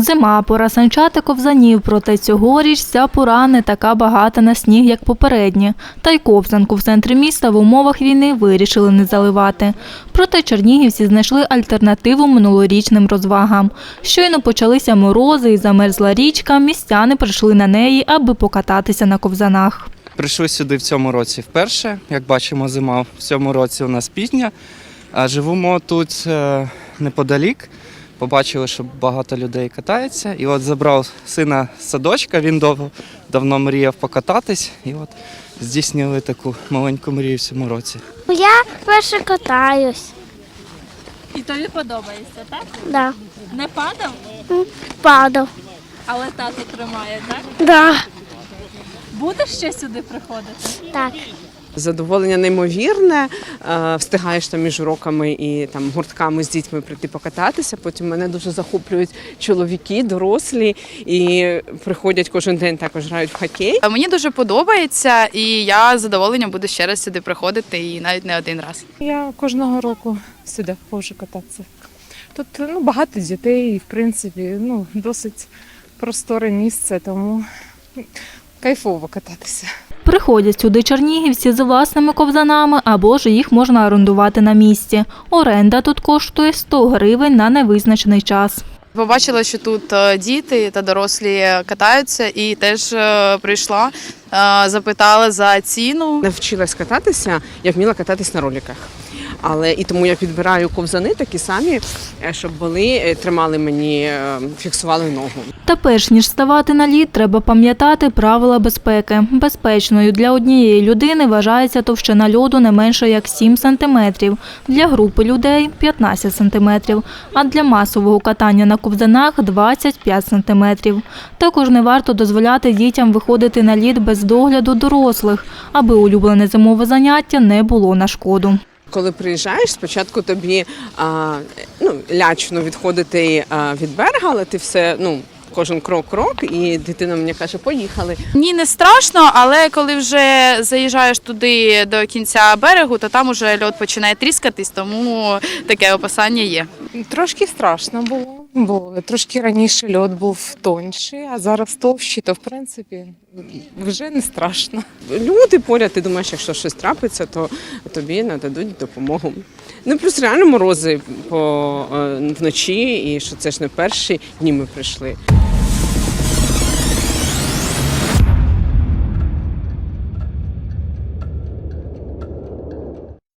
Зима, пора санчати ковзанів, проте цьогоріч ця пора не така багата на сніг, як попередні. Та й ковзанку в центрі міста в умовах війни вирішили не заливати. Проте чернігівці знайшли альтернативу минулорічним розвагам. Щойно почалися морози і замерзла річка, містяни прийшли на неї, аби покататися на ковзанах. Прийшли сюди в цьому році вперше. Як бачимо, зима в цьому році у нас пізня. А живемо тут е, неподалік. Побачили, що багато людей катається. І от забрав сина з садочка. Він довго давно мріяв покататись. І от здійснили таку маленьку мрію в цьому році. Я перше катаюсь. І тобі подобається, так? Да. Не падав, Падав. але тато тримає, так? Да. Будеш ще сюди приходити? Так. Задоволення неймовірне. Е, Встигаєш там між уроками і там гуртками з дітьми прийти покататися. Потім мене дуже захоплюють чоловіки, дорослі, і приходять кожен день також грають в хокей. Мені дуже подобається, і я з задоволенням буду ще раз сюди приходити і навіть не один раз. Я кожного року сюди ходжу кататися. Тут ну, багато дітей, і в принципі, ну, досить просторе місце, тому кайфово кататися. Приходять сюди чернігівці з власними ковзанами або ж їх можна орендувати на місці. Оренда тут коштує 100 гривень на невизначений час. Побачила, що тут е, діти та дорослі катаються, і теж е, прийшла, е, запитала за ціну. Навчилась кататися, я вміла кататись на роліках. Але і тому я підбираю ковзани такі самі, е, щоб були, е, тримали мені, е, фіксували ногу. Та перш ніж ставати на лід, треба пам'ятати правила безпеки. Безпечною для однієї людини вважається товщина льоду не менше як 7 сантиметрів, для групи людей 15 сантиметрів, а для масового катання на ковзанах 25 сантиметрів. Також не варто дозволяти дітям виходити на лід без догляду дорослих, аби улюблене зимове заняття не було на шкоду. Коли приїжджаєш, спочатку тобі а, ну, лячно відходити а, від берега, але ти все, ну, кожен крок-крок, і дитина мені каже, поїхали. Ні, не страшно, але коли вже заїжджаєш туди до кінця берегу, то там уже льод починає тріскатись, тому таке опасання є. Трошки страшно було, бо трошки раніше льод був тонший, а зараз товщий, то в принципі вже не страшно. Люди поряд, ти думаєш, якщо щось трапиться, то тобі нададуть допомогу. Ну, плюс реально морози по, е, вночі, і що це ж не перші дні ми прийшли.